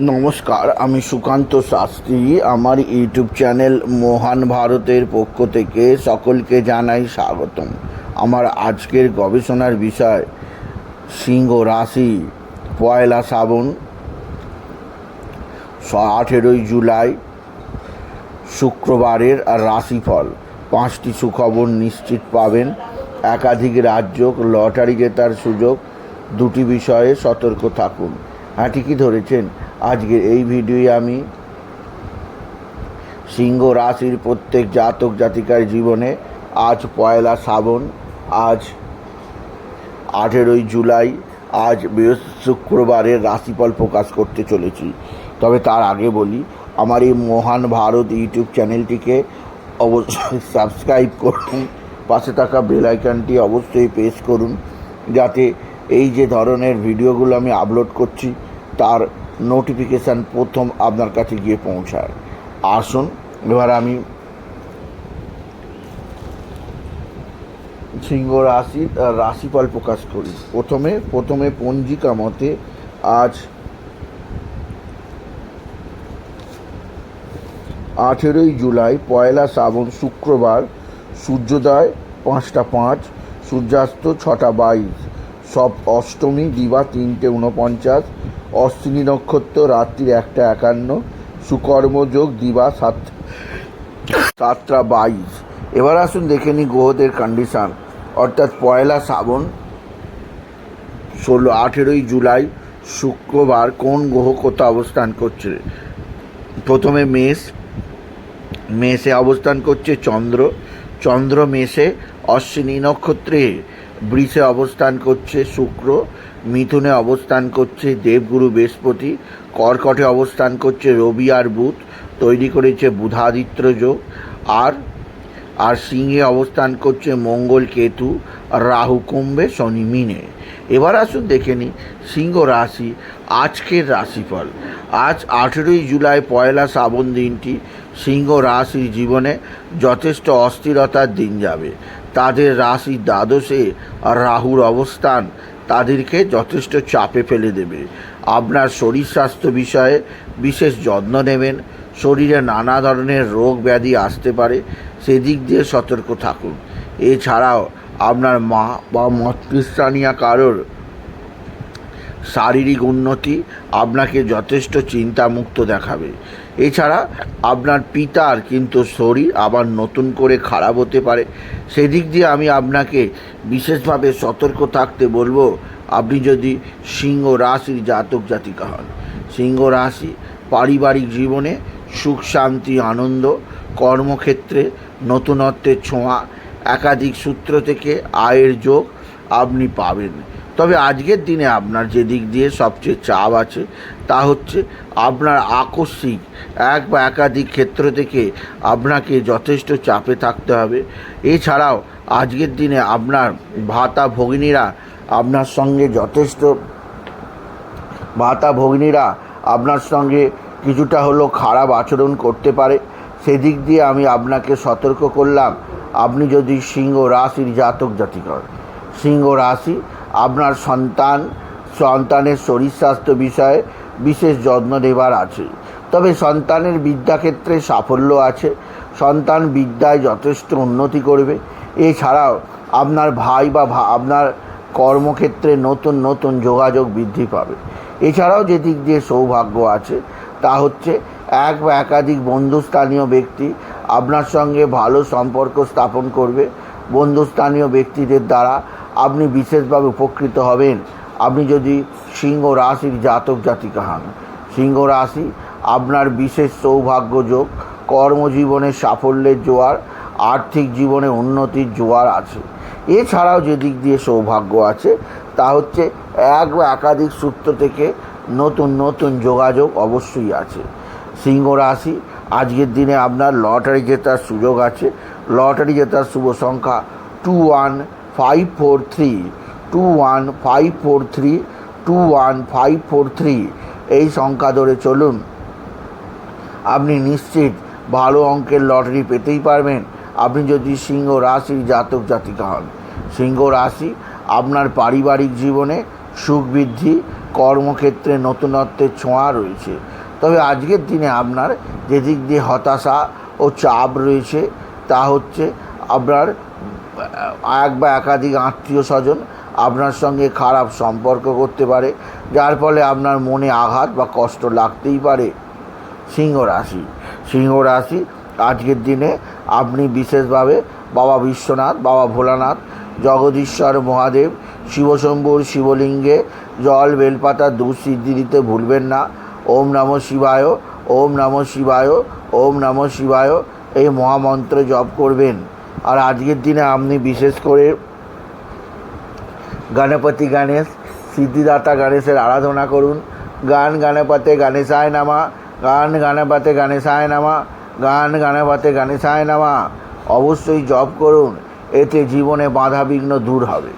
নমস্কার, আমি সুকান্ত শাস্ত্রী। আমার ইউটিউব চ্যানেল মহান ভারতের পক্ষ থেকে সকলকে জানাই স্বাগতম। আমার আজকের গবেষণার বিষয়, সিংহ রাশি, পয়লা শ্রাবণ, আঠেরোই জুলাই, শুক্রবারের রাশিফল। পাঁচটি সুখবর নিশ্চিত পাবেন। একাধিক রাজ্য লটারি জেতার সুযোগ, দুটি বিষয়ে সতর্ক থাকুন। হ্যাঁ ঠিকই ধরেছেন। আজকের এই ভিডিওয়ে আমি সিংহ রাশির প্রত্যেক জাতক জাতিকার জীবনে আজ পয়লা শ্রাবণ, আজ আঠেরোই জুলাই, আজ শুক্রবারের রাশিফল প্রকাশ করতে চলেছি। তবে তার আগে বলি, আমার এই মহান ভারত ইউটিউব চ্যানেলটিকে অবশ্যই সাবস্ক্রাইব করুন, পাশে থাকা বেল আইকনটি অবশ্যই প্রেস করুন, যাতে এই যে ধরনের ভিডিওগুলো আমি আপলোড করছি, তার নোটিফিকেশান প্রথম আপনার কাছে গিয়ে পৌঁছায়। আসুন এবার আমি সিংহ আহ, রাশিফল প্রকাশ করি। প্রথমে প্রথমে পঞ্জিকা মতে আজ আঠেরোই জুলাই পয়লা শ্রাবণ শুক্রবার সূর্যোদয় পাঁচটা পাঁচ সূর্যাস্ত ছটা বাইশ সব অষ্টমী দিবা তিনটে উনপঞ্চাশ অশ্বিনী নক্ষত্র রাত্রির একটা একান্ন সুকর্মযোগ দিবা সাত, সাতটা বাইশ। এবার আসুন দেখে নিই গ্রহদের কন্ডিশান অর্থাৎ পয়লা শ্রাবণ, ষোলো, আঠেরোই জুলাই, শুক্রবার কোন গ্রহ কোথা অবস্থান করছে? প্রথমে মেষ, মেষে অবস্থান করছে চন্দ্র চন্দ্র মেষে অশ্বিনী নক্ষত্রে, বৃষে অবস্থান করছে শুক্র মিথুনে অবস্থান করছে দেবগুরু বৃহস্পতি, কর্কটে অবস্থান করছে রবি আর বুধ, তৈরি করেছে বুধাদিত্য যোগ, আর আর সিংহে অবস্থান করছে মঙ্গল কেতু, রাহু কুম্ভে শনি মিনে। এবার আসুন দেখে নিই সিংহ রাশি, আজকের রাশিফল। আজ আঠেরোই জুলাই পয়লা শ্রাবণ দিনটি, সিংহ রাশির জীবনে যথেষ্ট অস্থিরতার দিন যাবে। তাদের রাশি দ্বাদশে রাহুর অবস্থান তাদেরকে যথেষ্ট চাপে ফেলে দেবে। আপনার শরীর স্বাস্থ্য বিষয়ে বিশেষ যত্ন নেবেন। শরীরে নানা ধরনের রোগ ব্যাধি আসতে পারে। সেদিক দিয়ে সতর্ক থাকুন। এছাড়াও আপনার মা বা মাতৃস্থানীয় কারোর শারীরিক উন্নতি আপনাকে যথেষ্ট চিন্তামুক্ত দেখাবে। এছাড়া আপনার পিতার কিন্তু শরীর আবার নতুন করে খারাপ হতে পারে। সেদিক দিয়ে আমি আপনাকে বিশেষভাবে সতর্ক থাকতে বলব, আপনি যদি সিংহ রাশির জাতক জাতিকা হন। সিংহ রাশি পারিবারিক জীবনে সুখ, শান্তি, আনন্দ, কর্মক্ষেত্রে নতুনত্বের ছোঁয়া, একাধিক সূত্র থেকে আয়ের যোগ আপনি পাবেন। তবে আজকের দিনে আপনার যে দিক দিয়ে সবচেয়ে চাপ আছে, তা হচ্ছে আপনার আকস্মিক এক বা একাধিক ক্ষেত্র থেকে আপনাকে যথেষ্ট চাপে থাকতে হবে। এছাড়াও আজকের দিনে আপনার ভাতা ভগিনীরা আপনার সঙ্গে যথেষ্ট ভাতা ভগিনীরা আপনার সঙ্গে কিছুটা হলেও খারাপ আচরণ করতে পারে। সেদিক দিয়ে আমি আপনাকে সতর্ক করলাম, আপনি যদি সিংহ রাশির জাতক জাতিকর, সিংহ রাশি আপনার সন্তান, সন্তানের শরীর স্বাস্থ্য বিষয়ে বিশেষ যত্ন নেবার আছে। তবে সন্তানের বিদ্যাক্ষেত্রে সাফল্য আছে। সন্তান বিদ্যায় যথেষ্ট উন্নতি করবে। এছাড়াও আপনার ভাই বা আপনার কর্মক্ষেত্রে নতুন নতুন যোগাযোগ বৃদ্ধি পাবে। এছাড়াও যে দিক দিয়ে সৌভাগ্য আছে, তা হচ্ছে এক বা একাধিক বন্ধুস্থানীয় ব্যক্তি আপনার সঙ্গে ভালো সম্পর্ক স্থাপন করবে। বন্ধুস্থানীয় ব্যক্তিদের দ্বারা আপনি বিশেষভাবে উপকৃত হবেন। আপনি যদি সিংহ রাশির জাতক জাতিকা হন, সিংহ রাশি আপনার বিশেষ সৌভাগ্য যোগ, কর্মজীবনে সাফল্যের জোয়ার, আর্থিক জীবনে উন্নতির জোয়ার আছে। এছাড়াও যে দিক দিয়ে সৌভাগ্য আছে, তা হচ্ছে এক বা একাধিক সূত্র থেকে নতুন নতুন যোগাযোগ অবশ্যই আছে। সিংহ রাশি আজকের দিনে আপনার লটারি জেতার সুযোগ আছে। লটারি জেতার শুভ সংখ্যা two one five four three two one five four three two one five four three এই সংখ্যা ধরে চলুন। আপনি নিশ্চিত ভালো অঙ্কের লটারি পেতেই পারবেন। আপনি যদি সিংহ রাশির জাতক জাতিকা হন, সিংহ রাশি আপনার পারিবারিক জীবনে সুখ বৃদ্ধি, কর্মক্ষেত্রে নতুনত্বের ছোঁয়া রয়েছে। তবে আজকের দিনে আপনার যেদিক দিয়ে হতাশা ও চাপ রয়েছে, তা হচ্ছে আপনার এক বা একাধিক আত্মীয় স্বজন আপনার সঙ্গে খারাপ সম্পর্ক করতে পারে, যার ফলে আপনার মনে আঘাত বা কষ্ট লাগতেই পারে। সিংহ রাশি। সিংহ রাশি, আজকের দিনে আপনি বিশেষভাবে বাবা বিশ্বনাথ, বাবা ভোলানাথ, জগদীশ্বর মহাদেব, শিবশম্ভুর শিবলিঙ্গে জল, বেলপাতা, দুধ সিদ্ধি দিতে ভুলবেন না। ওম নম শিবায়, ওম নম শিবায়, ওম নম শিবায়, এই মহামন্ত্র জপ করবেন। আর আজকের দিনে আপনি বিশেষ করে গণপতি গণেশ, সিদ্ধিদাতা গণেশের আরাধনা করুন। গান গণপতে গণেশায় নামা, গান গণপতে গণেশায় নামা, গান গণপতে গণেশায় নামা। অবশ্যই জপ করুন, এতে জীবনে বাধা বিঘ্ন দূর হবে।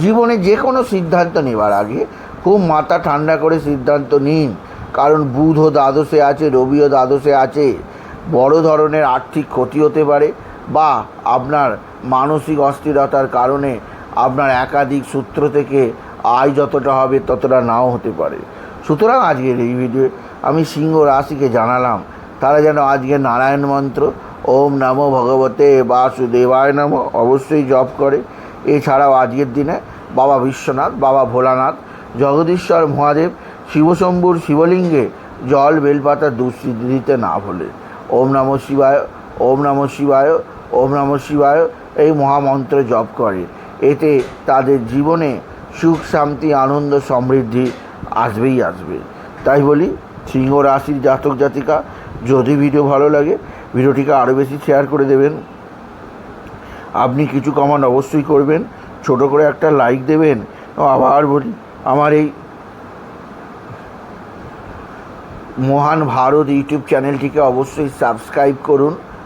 জীবনে যে কোনো সিদ্ধান্ত নেবার আগে খুব মাথা ঠান্ডা করে সিদ্ধান্ত নিন। কারণ বুধও দ্বাদশে আছে রবিও দ্বাদশে আছে। বড় ধরনের আর্থিক ক্ষতি হতে পারে বা আপনার মানসিক অস্থিরতার কারণে আপনার একাধিক সূত্র থেকে আয় যতটা হবে ততটা নাও হতে পারে। সুতরাং আজকের এই ভিডিও আমি সিংহ রাশিকে জানালাম, তারা যেন আজকে নারায়ণ মন্ত্র, ওম নমো ভগবতে বাসুদেবায় নম, অবশ্যই জপ করে। এছাড়াও আজকের দিনে বাবা বিশ্বনাথ, বাবা ভোলানাথ, জগদীশ্বর মহাদেব, শিবশম্ভুর শিবলিঙ্গে জল বেলপাতা দুঃসিদ্ধি দিতে না ভোলে। ওম নম শিবায়, ওম নম শিবায় ওম নম শিবায় এই মহামন্ত্র জপ করে। এতে তাদের জীবনে সুখ, শান্তি, আনন্দ, সমৃদ্ধি আসবেই আসবে। তাই বলি, সিংহ রাশির জাতক, জাতিকা, যদি ভিডিও ভালো লাগে, ভিডিওটিকে আরও বেশি শেয়ার করে দেবেন। আপনি কিছু কমান্ড অবশ্যই করবেন, ছোট করে একটা লাইক দেবেন। আবার বলি, আমার এই মহান ভারত ইউটিউব চ্যানেলটিকে অবশ্যই সাবস্ক্রাইব করুন।